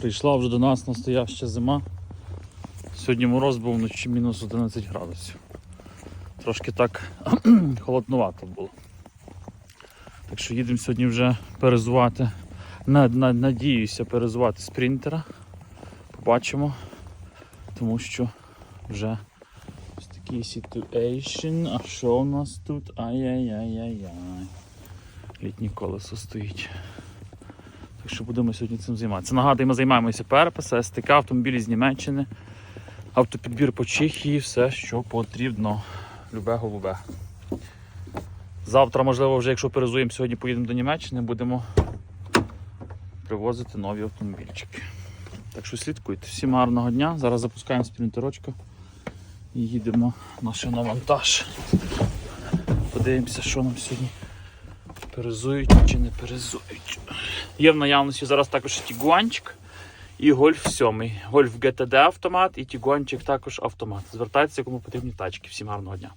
Прийшла вже до нас настояща зима. Сьогодні мороз був вночі мінус 11 градусів. Трошки так холоднувато було. Так що їдемо сьогодні вже перезувати. На, на, надіюся перезувати спринтера. Побачимо. Тому що вже ось такий ситуейшн. А що у нас тут? Ай-яй-яй-яй-яй. Літнє колесо стоїть. Так що будемо сьогодні цим займатися. Нагадую, ми займаємося переписи, СТК, автомобілі з Німеччини, автопідбір по Чехії, все, що потрібно. Любе голубе. Завтра, можливо, вже якщо перезуємо, сьогодні поїдемо до Німеччини, будемо привозити нові автомобільчики. Так що слідкуйте. Всім гарного дня. Зараз запускаємо спринтерочку і їдемо на шиномонтаж. Подивимося, що нам сьогодні перезують чи не перезують. Є в наявності зараз також Тігуанчик і Гольф 7. Гольф ГТД автомат і Тігуанчик також автомат. Звертайтеся, кому потрібні тачки. Всім гарного дня.